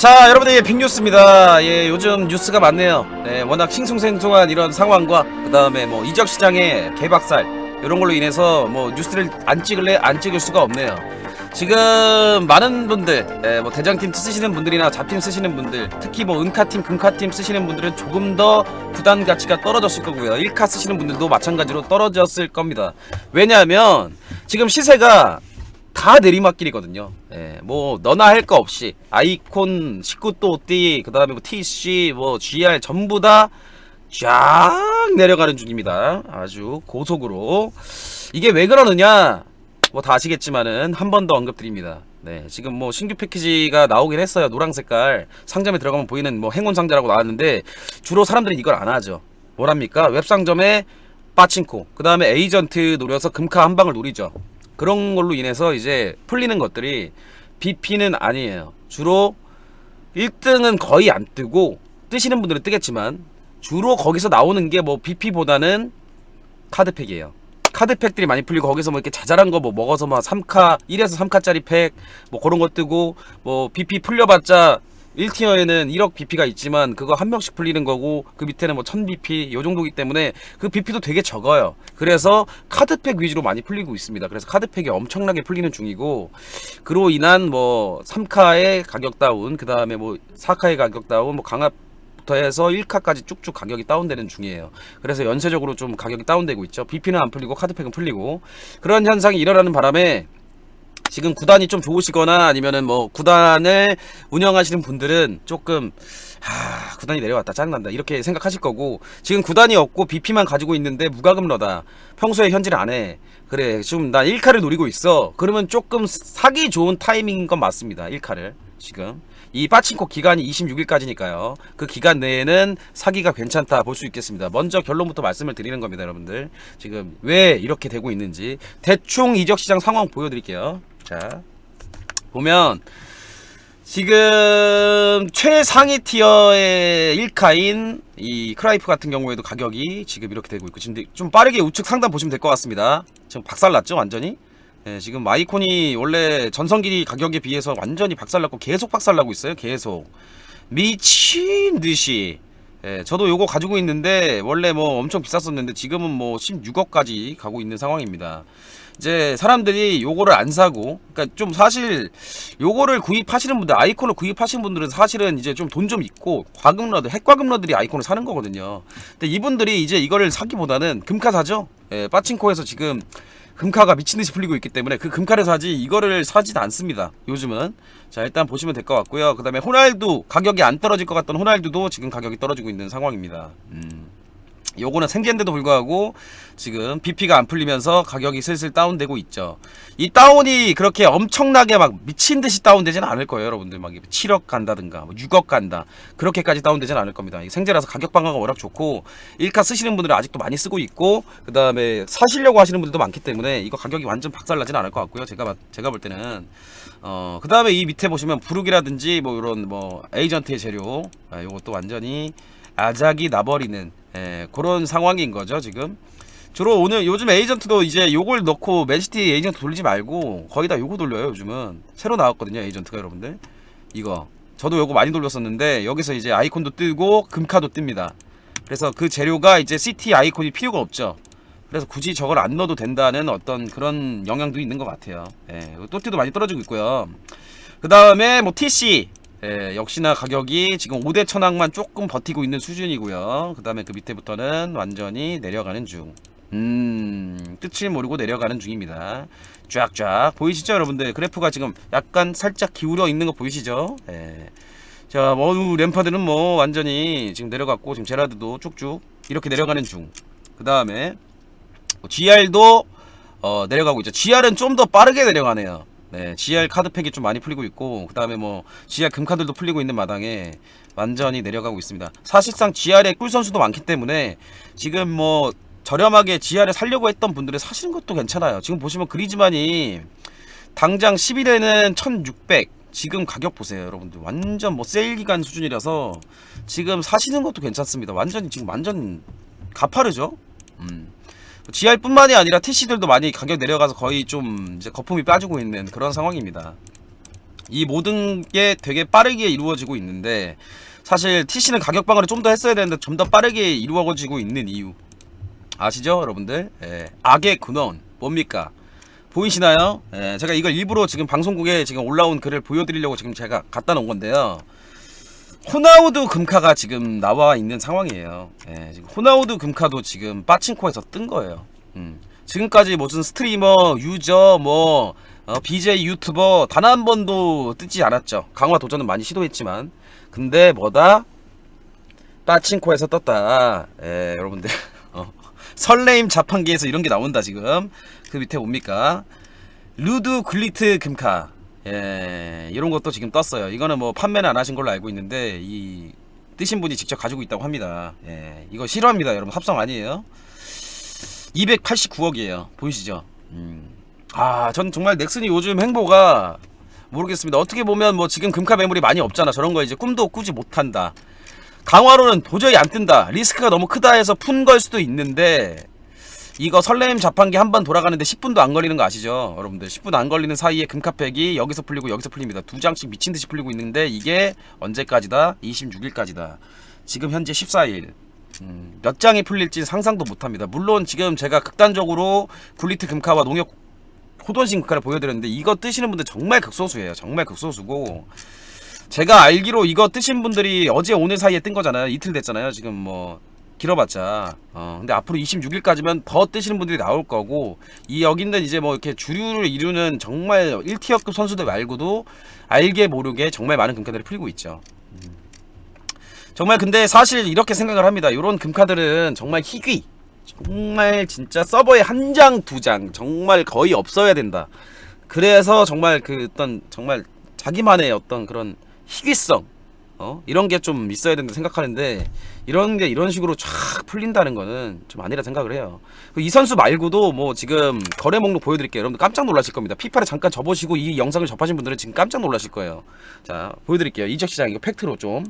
자 여러분들 예, 빅뉴스입니다. 예 요즘 뉴스가 많네요. 네 워낙 싱숭생숭한 이런 상황과 그 다음에 뭐 이적 시장의 개박살 이런 걸로 인해서 뭐 뉴스를 안 찍을래? 안 찍을 수가 없네요. 지금 많은 분들 예, 뭐 대장팀 쓰시는 분들이나 잡팀 쓰시는 분들 특히 뭐 은카팀 금카팀 쓰시는 분들은 조금 더 부담 가치가 떨어졌을 거고요. 1카 쓰시는 분들도 마찬가지로 떨어졌을 겁니다. 왜냐하면 지금 시세가 다 내리막길이거든요. 예, 뭐 너나 할 거 없이 아이콘 19도 띠 그다음에 뭐 TC 뭐 GR 전부 다 쫙 내려가는 중입니다. 아주 고속으로 이게 왜 그러느냐? 뭐 다 아시겠지만은 한 번 더 언급드립니다. 네, 지금 뭐 신규 패키지가 나오긴 했어요. 노랑 색깔 상점에 들어가면 보이는 뭐 행운 상자라고 나왔는데 주로 사람들이 이걸 안 하죠. 뭐랍니까? 웹 상점에 빠친코, 그 다음에 에이전트 노려서 금카 한 방을 노리죠. 그런 걸로 인해서 이제 풀리는 것들이 BP는 아니에요. 주로 1등은 거의 안 뜨고 뜨시는 분들은 뜨겠지만 주로 거기서 나오는 게 뭐 BP보다는 카드팩이에요. 카드팩들이 많이 풀리고 거기서 뭐 이렇게 자잘한 거 뭐 먹어서 막 3카 1에서 3카짜리 팩 뭐 그런 거 뜨고 뭐 BP 풀려봤자 1티어에는 1억 BP가 있지만 그거 한 명씩 풀리는 거고 그 밑에는 뭐 1000 BP 요 정도기 때문에 그 BP도 되게 적어요. 그래서 카드팩 위주로 많이 풀리고 있습니다. 그래서 카드팩이 엄청나게 풀리는 중이고 그로 인한 뭐 3카의 가격 다운, 그 다음에 뭐 4카의 가격 다운, 뭐 강압 해서 1카까지 쭉쭉 가격이 다운되는 중이에요. 그래서 연쇄적으로 좀 가격이 다운되고 있죠. BP는 안 풀리고 카드팩은 풀리고 그런 현상이 일어나는 바람에 지금 구단이 좀 좋으시거나 아니면은 뭐 구단을 운영하시는 분들은 조금 하 구단이 내려왔다 짜증난다 이렇게 생각하실 거고 지금 구단이 없고 BP만 가지고 있는데 무과금러다 평소에 현질 안 해 그래 지금 나 1카를 노리고 있어 그러면 조금 사기 좋은 타이밍인 건 맞습니다 1카를 지금 이 빠친코 기간이 26일까지니까요. 그 기간 내에는 사기가 괜찮다 볼 수 있겠습니다. 먼저 결론부터 말씀을 드리는 겁니다, 여러분들. 지금 왜 이렇게 되고 있는지 대충 이적 시장 상황 보여드릴게요. 자, 보면 지금 최상위 티어의 1카인 이 크라이프 같은 경우에도 가격이 지금 이렇게 되고 있고 지금 좀 빠르게 우측 상단 보시면 될 것 같습니다. 지금 박살났죠, 완전히. 예, 지금 마이콘이 원래 전성기 가격에 비해서 완전히 박살났고 계속 박살나고 있어요. 계속 미친 듯이. 예, 저도 요거 가지고 있는데 원래 뭐 엄청 비쌌었는데 지금은 뭐 16억까지 가고 있는 상황입니다. 이제 사람들이 요거를 안 사고 그러니까 좀 사실 요거를 구입하시는 분들 아이콘을 구입하시는 분들은 사실은 이제 좀돈좀 있고 과금러들 핵과금러들이 아이콘을 사는 거거든요. 근데 이분들이 이제 이거를 사기보다는 금카 사죠. 예, 빠친코에서 지금 금카가 미친듯이 풀리고 있기 때문에 그 금카를 사지 이거를 사지도 않습니다 요즘은 자 일단 보시면 될 것 같고요 그 다음에 호날두 가격이 안 떨어질 것 같던 호날두도 지금 가격이 떨어지고 있는 상황입니다 음. 요거는 생계인데도 불구하고 지금 BP가 안 풀리면서 가격이 슬슬 다운되고 있죠. 이 다운이 그렇게 엄청나게 막 미친 듯이 다운되지는 않을 거예요, 여러분들. 막 7억 간다든가, 뭐 6억 간다. 그렇게까지 다운되지는 않을 겁니다. 이 생제라서 가격 방어가 워낙 좋고 1카 쓰시는 분들은 아직도 많이 쓰고 있고 그 다음에 사시려고 하시는 분들도 많기 때문에 이거 가격이 완전 박살나지는 않을 것 같고요. 제가 봐- 제가 볼 때는 어 그 다음에 이 밑에 보시면 부룩이라든지 뭐 이런 뭐 에이전트의 재료 아, 요것도 완전히 아작이 나버리는 예, 그런 상황인 거죠 지금 주로 오늘 요즘 에이전트도 이제 요걸 넣고 맨시티 에이전트 돌리지 말고 거의 다 요거 돌려요 요즘은. 새로 나왔거든요 에이전트가 여러분들. 이거. 저도 요거 많이 돌렸었는데 여기서 이제 아이콘도 뜨고 금카도 뜹니다. 그래서 그 재료가 이제 CT 아이콘이 필요가 없죠. 그래서 굳이 저걸 안 넣어도 된다는 어떤 그런 영향도 있는 것 같아요. 예, 또띠도 많이 떨어지고 있고요. 그 다음에 뭐 TC 예, 역시나 가격이 지금 5대 천왕만 조금 버티고 있는 수준이고요. 그 다음에 그 밑에부터는 완전히 내려가는 중. 음, 끝을 모르고 내려가는 중입니다. 쫙쫙 보이시죠, 여러분들? 그래프가 지금 약간 살짝 기울어 있는 거 보이시죠? 예. 자, 뭐 램파드는 뭐 완전히 지금 내려갔고 지금 제라드도 쭉쭉 이렇게 내려가는 중. 그 다음에 GR도 어, 내려가고 있죠. GR은 좀 더 빠르게 내려가네요. 네, GR 카드팩이 좀 많이 풀리고 있고 그 다음에 뭐 GR 금카들도 풀리고 있는 마당에 완전히 내려가고 있습니다. 사실상 GR의 꿀 선수도 많기 때문에 지금 뭐 저렴하게 GR을 살려고 했던 분들은 사시는 것도 괜찮아요. 지금 보시면 그리즈만이 당장 10일에는 1600 지금 가격 보세요 여러분들 완전 뭐 세일 기간 수준이라서 지금 사시는 것도 괜찮습니다. 완전히 지금 완전 가파르죠. 음. GR뿐만이 아니라 TC들도 많이 가격 내려가서 거의 좀 이제 거품이 빠지고 있는 그런 상황입니다. 이 모든 게 되게 빠르게 이루어지고 있는데 사실 TC는 가격 방어를 좀 더 했어야 되는데 좀 더 빠르게 이루어지고 있는 이유 아시죠 여러분들? 예, 악의 근원 뭡니까? 보이시나요? 예, 제가 이걸 일부러 지금 방송국에 지금 올라온 글을 보여드리려고 지금 제가 갖다 놓은 건데요. 호나우드 금카가 지금 나와 있는 상황이에요. 예, 지금 호나우드 금카도 지금 빠친코에서 뜬 거예요. 음. 지금까지 무슨 스트리머 유저 뭐 어, BJ 유튜버 단 한 번도 뜨지 않았죠. 강화 도전은 많이 시도했지만. 근데 뭐다? 빠친코에서 떴다. 예, 여러분들. 어. 설레임 자판기에서 이런 게 나온다 지금. 그 밑에 뭡니까? 루드 글리트 금카. 예 이런 것도 지금 떴어요. 이거는 뭐 판매는 안 하신 걸로 알고 있는데 이 뜨신 분이 직접 가지고 있다고 합니다. 예 이거 싫어합니다 여러분. 합성 아니에요. 289억이에요. 보이시죠? 음. 아 전 정말 넥슨이 요즘 행보가 모르겠습니다. 어떻게 보면 뭐 지금 금카 매물이 많이 없잖아. 저런 거 이제 꿈도 꾸지 못한다 강화로는 도저히 안 뜬다. 리스크가 너무 크다 해서 푼 걸 수도 있는데 이거 설레임 자판기 한 번 돌아가는데 10분도 안 걸리는 거 아시죠? 여러분들 10분 안 걸리는 사이에 금카팩이 여기서 풀리고 여기서 풀립니다. 두 장씩 미친 듯이 풀리고 있는데 이게 언제까지다? 26일까지다. 지금 현재 14일. 음, 몇 장이 풀릴지 상상도 못합니다. 물론 지금 제가 극단적으로 굴리트 금카와 농협 호돈신 금카를 보여드렸는데 이거 뜨시는 분들 정말 극소수예요. 정말 극소수고 제가 알기로 이거 뜨신 분들이 어제 오늘 사이에 뜬 거잖아요. 이틀 됐잖아요. 지금 뭐 길어봤자. 어 근데 앞으로 26일까지면 더 뜨시는 분들이 나올 거고 이 여기는 이제 뭐 이렇게 주류를 이루는 정말 1티어급 선수들 말고도 알게 모르게 정말 많은 금카들이 풀리고 있죠. 음. 정말 근데 사실 이렇게 생각을 합니다. 이런 금카들은 정말 희귀. 정말 진짜 서버에 한 장, 두 장 정말 거의 없어야 된다. 그래서 정말 그 어떤 정말 자기만의 어떤 그런 희귀성 어? 이런 게 좀 있어야 된다 생각하는데 이런 게 이런 식으로 쫙 풀린다는 거는 좀 아니라 생각을 해요. 이 선수 말고도 뭐 지금 거래 목록 보여드릴게요. 여러분들 깜짝 놀라실 겁니다. 피파를 잠깐 접으시고 이 영상을 접하신 분들은 지금 깜짝 놀라실 거예요. 자 보여드릴게요. 이적 시장 이거 팩트로 좀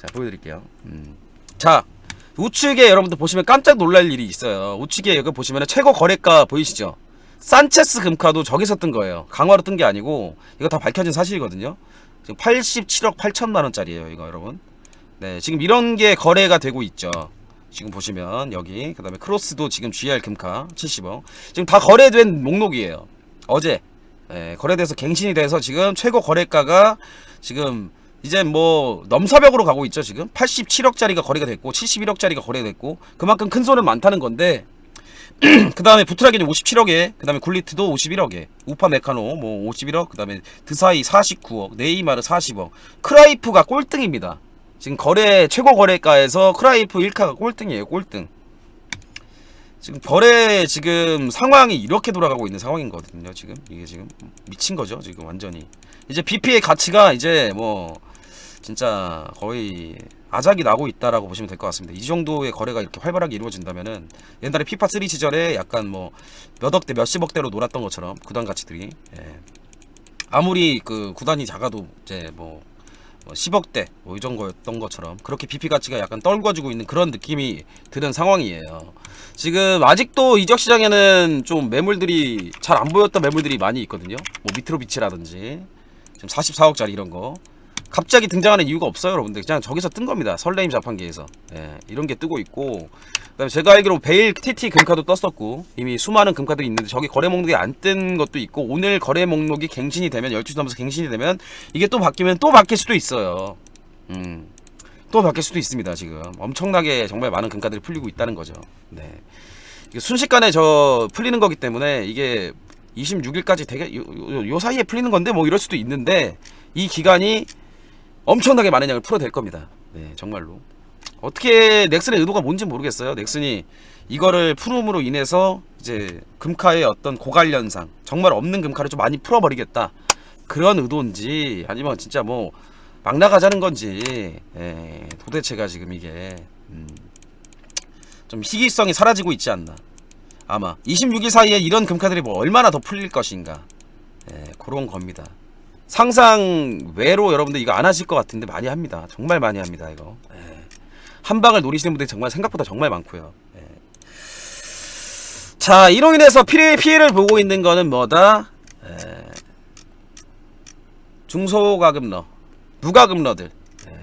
자 보여드릴게요. 음. 자 우측에 여러분들 보시면 깜짝 놀랄 일이 있어요. 우측에 여기 보시면 최고 거래가 보이시죠? 산체스 금카도 저기서 뜬 거예요. 강화로 뜬 게 아니고 이거 다 밝혀진 사실이거든요. 지금 87억 8천만 원짜리예요, 이거 여러분. 네, 지금 이런 게 거래가 되고 있죠. 지금 보시면 여기 그다음에 크로스도 지금 GR 금카 70억. 지금 다 거래된 목록이에요. 어제 네, 거래돼서 갱신이 돼서 지금 최고 거래가가 지금 이제 뭐 넘사벽으로 가고 있죠 지금 87억짜리가 거래가 됐고 71억짜리가 거래됐고 그만큼 큰 손은 많다는 건데 그 다음에 부트라기는 57억에 그 다음에 굴리트도 51억에 우파 메카노 뭐 51억 그 다음에 드사이 49억 네이마르 40억. 크라이프가 꼴등입니다. 지금 거래 최고 거래가에서 크라이프 1카가 꼴등이에요 꼴등. 지금 거래 지금 상황이 이렇게 돌아가고 있는 상황인 거거든요 지금. 이게 지금 미친 거죠 지금 완전히. 이제 BP의 가치가 이제 뭐 진짜 거의 아작이 나고 있다라고 보시면 될 것 같습니다. 이 정도의 거래가 이렇게 활발하게 이루어진다면은 옛날에 피파 3 시절에 약간 뭐 몇 억 대 몇십억 대로 놀았던 것처럼 구단 가치들이 예. 아무리 그 구단이 작아도 이제 뭐 10억대 뭐이 정도였던 것처럼 그렇게 BP 가치가 약간 떨궈지고 있는 그런 느낌이 드는 상황이에요. 지금 아직도 이적 시장에는 좀 매물들이 잘 안 보였던 매물들이 많이 있거든요. 뭐 미트로비치라든지 지금 44억짜리 이런 거 갑자기 등장하는 이유가 없어요 여러분들. 그냥 저기서 뜬 겁니다. 설레임 자판기에서. 예, 이런 게 뜨고 있고 그다음에 제가 알기로 베일 TT 금카도 떴었고 이미 수많은 금카들이 있는데 저기 거래 목록이 안 뜬 것도 있고 오늘 거래 목록이 갱신이 되면 12시 넘어서 갱신이 되면 이게 또 바뀌면 또 바뀔 수도 있어요. 음. 또 바뀔 수도 있습니다 지금. 엄청나게 정말 많은 금카들이 풀리고 있다는 거죠. 네. 순식간에 저 풀리는 거기 때문에 이게 26일까지 되게 요, 요, 요 사이에 풀리는 건데 뭐 이럴 수도 있는데 이 기간이 엄청나게 많은 양을 풀어댈 겁니다. 네, 정말로. 어떻게 넥슨의 의도가 뭔지 모르겠어요. 넥슨이 이거를 풀음으로 인해서 이제 금카의 어떤 고갈 현상, 정말 없는 금카를 좀 많이 풀어버리겠다. 그런 의도인지 아니면 진짜 뭐 막 나가자는 건지 예, 도대체가 지금 이게 음, 좀 희귀성이 사라지고 있지 않나. 아마 26일 사이에 이런 금카들이 뭐 얼마나 더 풀릴 것인가. 예, 그런 겁니다. 상상 외로 여러분들 이거 안 하실 것 같은데 많이 합니다. 정말 많이 합니다. 이거 예. 한 방을 노리시는 분들이 정말 생각보다 정말 많고요. 예. 자 이로 인해서 피해, 피해를 보고 있는 거는 뭐다? 예. 중소가금러, 무가금러들 예.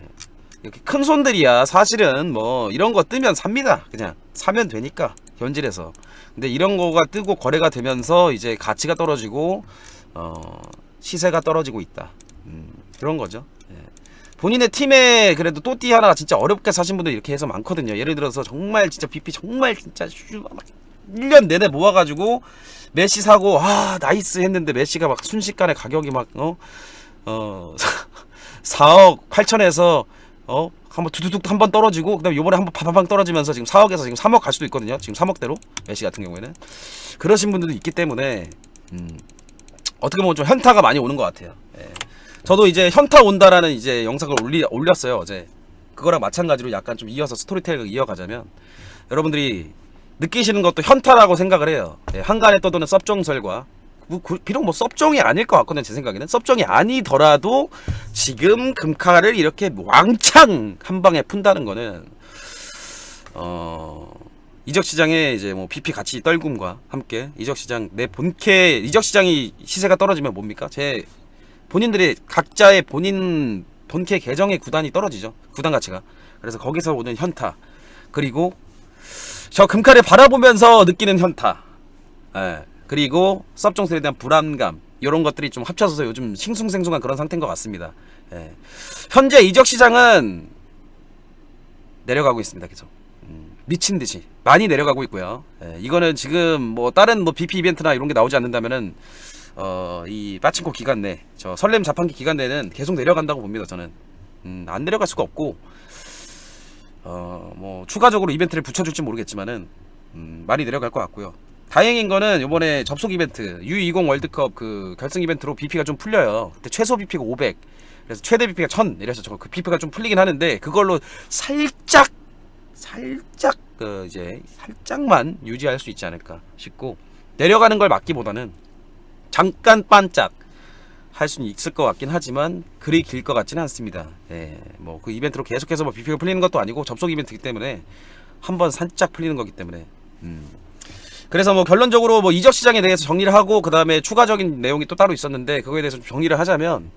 이렇게 큰 손들이야 사실은 뭐 이런 거 뜨면 삽니다. 그냥 사면 되니까 현질에서. 근데 이런 거가 뜨고 거래가 되면서 이제 가치가 떨어지고 어, 시세가 떨어지고 있다. 음, 그런 거죠. 예. 본인의 팀에 그래도 또띠 하나 진짜 어렵게 사신 분들 이렇게 해서 많거든요. 예를 들어서 정말 진짜 BP 정말 진짜 슈- 막 1년 내내 모아가지고 메시 사고 아 나이스 했는데 메시가 막 순식간에 가격이 막 어? 어 4억 8천에서 어 한번 두두둑 한 번 떨어지고 그다음에 요번에 한번 파파방 떨어지면서 지금 4억에서 지금 3억 갈 수도 있거든요. 지금 3억대로 메시 같은 경우에는 그러신 분들도 있기 때문에 음, 어떻게 보면 좀 현타가 많이 오는 것 같아요. 예. 저도 이제 현타 온다라는 이제 영상을 올리, 올렸어요 어제. 그거랑 마찬가지로 약간 좀 이어서 스토리텔을 이어가자면 여러분들이 느끼시는 것도 현타라고 생각을 해요. 예, 한간에 떠도는 섭종설과 뭐, 그- 비록 뭐 섭종이 아닐 것 같거든요 제 생각에는 섭종이 아니더라도 지금 금카를 이렇게 왕창 한 방에 푼다는 거는 어 이적 시장에 이제 뭐 BP 가치 떨굼과 함께 이적 시장 내 본캐 이적 시장이 시세가 떨어지면 뭡니까? 제 본인들의 각자의 본인 본캐 계정의 구단이 떨어지죠. 구단 가치가. 그래서 거기서 오는 현타. 그리고 저 금칼을 바라보면서 느끼는 현타. 예. 그리고 섭종설에 대한 불안감. 이런 것들이 좀 합쳐져서 요즘 싱숭생숭한 그런 상태인 것 같습니다. 예. 현재 이적 시장은 내려가고 있습니다. 계속. 음, 미친 듯이 많이 내려가고 있고요. 예, 이거는 지금 뭐 다른 뭐 BP 이벤트나 이런 게 나오지 않는다면은 어, 이 빠친코 기간 내, 저 설렘 자판기 기간 내는 계속 내려간다고 봅니다. 저는 음, 안 내려갈 수가 없고 어, 뭐 추가적으로 이벤트를 붙여줄지 모르겠지만은 음, 많이 내려갈 것 같고요. 다행인 거는 이번에 접속 이벤트 U20 월드컵 그 결승 이벤트로 BP가 좀 풀려요. 그때 최소 BP가 500, 그래서 최대 BP가 1000 이래서 저그 BP가 좀 풀리긴 하는데 그걸로 살짝 살짝 그 이제 살짝만 유지할 수 있지 않을까 싶고 내려가는 걸 막기보다는 잠깐 반짝 할 수는 있을 것 같긴 하지만 그리 길 것 같지는 않습니다. 예, 뭐 그 이벤트로 계속해서 뭐 BP가 풀리는 것도 아니고 접속 이벤트이기 때문에 한 번 살짝 풀리는 거기 때문에 음. 그래서 뭐 결론적으로 뭐 이적 시장에 대해서 정리를 하고 그 다음에 추가적인 내용이 또 따로 있었는데 그거에 대해서 좀 정리를 하자면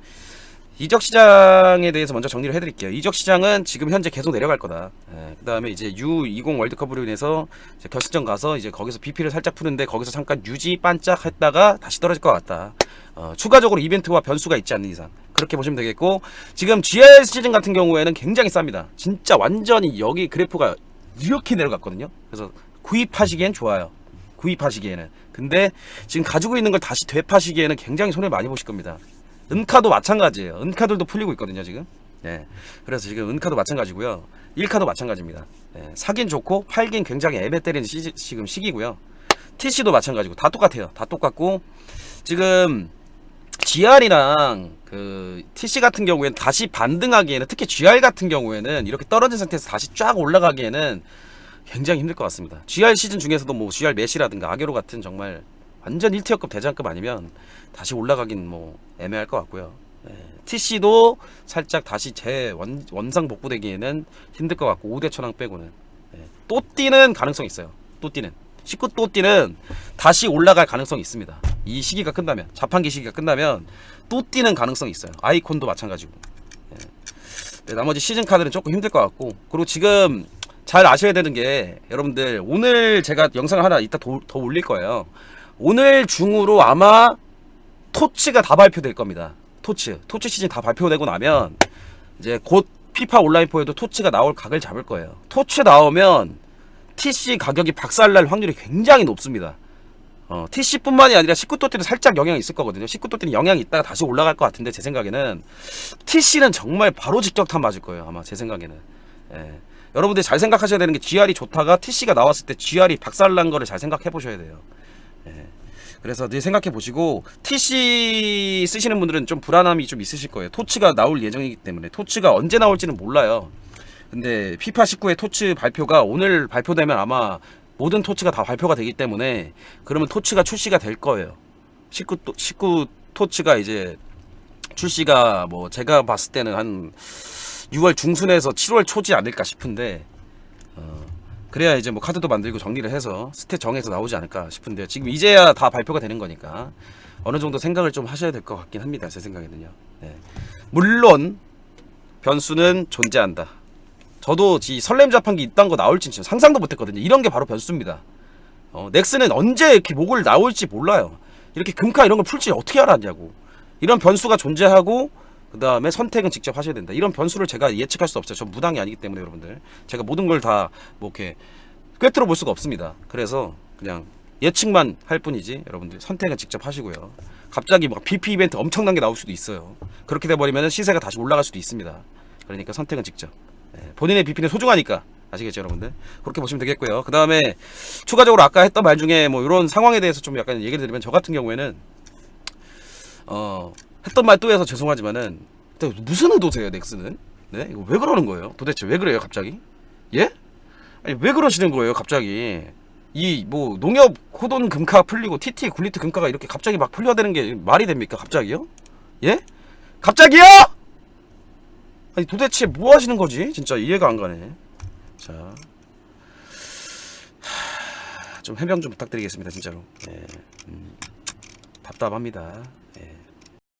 이적 시장에 대해서 먼저 정리를 해드릴게요. 이적 시장은 지금 현재 계속 내려갈 거다. 예, 그 다음에 이제 U20 월드컵으로 인해서 이제 결승전 가서 이제 거기서 BP를 살짝 푸는데 거기서 잠깐 유지 반짝 했다가 다시 떨어질 것 같다. 어, 추가적으로 이벤트와 변수가 있지 않는 이상 그렇게 보시면 되겠고 지금 GR 시즌 같은 경우에는 굉장히 쌉니다. 진짜 완전히 여기 그래프가 이렇게 내려갔거든요. 그래서 구입하시기엔 좋아요. 구입하시기에는. 근데 지금 가지고 있는 걸 다시 되파시기에는 굉장히 손해 많이 보실 겁니다. 은카도 마찬가지예요. 은카들도 풀리고 있거든요, 지금. 네. 그래서 지금 은카도 마찬가지고요. 1카도 마찬가지입니다. 네. 사긴 좋고 팔긴 굉장히 애매 때리는 시, 지금 시기고요. TC도 마찬가지고 다 똑같아요. 다 똑같고 지금 GR이랑 그 TC 같은 경우에는 다시 반등하기에는 특히 GR 같은 경우에는 이렇게 떨어진 상태에서 다시 쫙 올라가기에는 굉장히 힘들 것 같습니다. GR 시즌 중에서도 뭐 GR 메시라든가 아게로 같은 정말 완전 1티어급 대장급 아니면 다시 올라가긴 뭐 애매할 것 같고요. 예, TC도 살짝 다시 재 원, 원상 복구되기에는 힘들 것 같고 5대 천왕 빼고는 예, 또 뛰는 가능성이 있어요. 또 뛰는 19또 뛰는 다시 올라갈 가능성이 있습니다. 이 시기가 끝나면 자판기 시기가 끝나면 또 뛰는 가능성이 있어요. 아이콘도 마찬가지고. 예. 네, 나머지 시즌 카드는 조금 힘들 것 같고 그리고 지금 잘 아셔야 되는 게 여러분들 오늘 제가 영상을 하나 이따 더, 더 올릴 거예요. 오늘 중으로 아마 토치가 다 발표될 겁니다. 토치. 토치 시즌 다 발표되고 나면 이제 곧 피파 온라인4에도 토치가 나올 각을 잡을 거예요. 토치 나오면 TC 가격이 박살날 확률이 굉장히 높습니다. 어, TC뿐만이 아니라 19도띠도 살짝 영향이 있을 거거든요. 19도띠는 영향이 있다가 다시 올라갈 것 같은데 제 생각에는 TC는 정말 바로 직격탄 맞을 거예요. 아마 제 생각에는. 예. 여러분들 잘 생각하셔야 되는 게 GR이 좋다가 TC가 나왔을 때 GR이 박살난 거를 잘 생각해 보셔야 돼요. 예. 그래서 늘 생각해 보시고 TC 쓰시는 분들은 좀 불안함이 좀 있으실 거예요. 토치가 나올 예정이기 때문에 토치가 언제 나올지는 몰라요. 근데 피파 19의 토치 발표가 오늘 발표되면 아마 모든 토치가 다 발표가 되기 때문에 그러면 토치가 출시가 될 거예요. 19, 또- 19 토치가 이제 출시가 뭐 제가 봤을 때는 한 6월 중순에서 7월 초지 않을까 싶은데 어, 그래야 이제 뭐 카드도 만들고 정리를 해서 스탯 정해서 나오지 않을까 싶은데 지금 이제야 다 발표가 되는 거니까 어느 정도 생각을 좀 하셔야 될 것 같긴 합니다 제 생각에는요 예. 물론 변수는 존재한다. 저도 이 설렘 자판기 이딴 거 나올지 진짜 상상도 못했거든요. 이런 게 바로 변수입니다. 어, 넥슨은 언제 이렇게 목을 나올지 몰라요. 이렇게 금카 이런 걸 풀지 어떻게 알았냐고. 이런 변수가 존재하고 그 다음에 선택은 직접 하셔야 된다. 이런 변수를 제가 예측할 수 없어요. 전 무당이 아니기 때문에 여러분들 제가 모든 걸 다 뭐 이렇게 꿰뚫어 볼 수가 없습니다. 그래서 그냥 예측만 할 뿐이지 여러분들 선택은 직접 하시고요. 갑자기 막 BP 이벤트 엄청난 게 나올 수도 있어요. 그렇게 돼버리면 시세가 다시 올라갈 수도 있습니다. 그러니까 선택은 직접. 네, 본인의 BP는 소중하니까 아시겠죠 여러분들 그렇게 보시면 되겠고요 그 다음에 추가적으로 아까 했던 말 중에 뭐 이런 상황에 대해서 좀 약간 얘기를 드리면 저 같은 경우에는 어 했던 말 또 해서 죄송하지만은 또 무슨 의도세요 넥슨은? 네? 이거 왜 그러는 거예요? 도대체 왜 그래요 갑자기? 예? 아니 왜 그러시는 거예요 갑자기? 이 뭐 농협 호돈 금카 풀리고 TT 굴리트 금카가 이렇게 갑자기 막 풀려야 되는 게 말이 됩니까 갑자기요? 예? 갑자기요? 아니 도대체 뭐 하시는 거지? 진짜 이해가 안 가네. 자, 하, 좀 해명 좀 부탁드리겠습니다, 진짜로. 예, 음, 답답합니다. 예.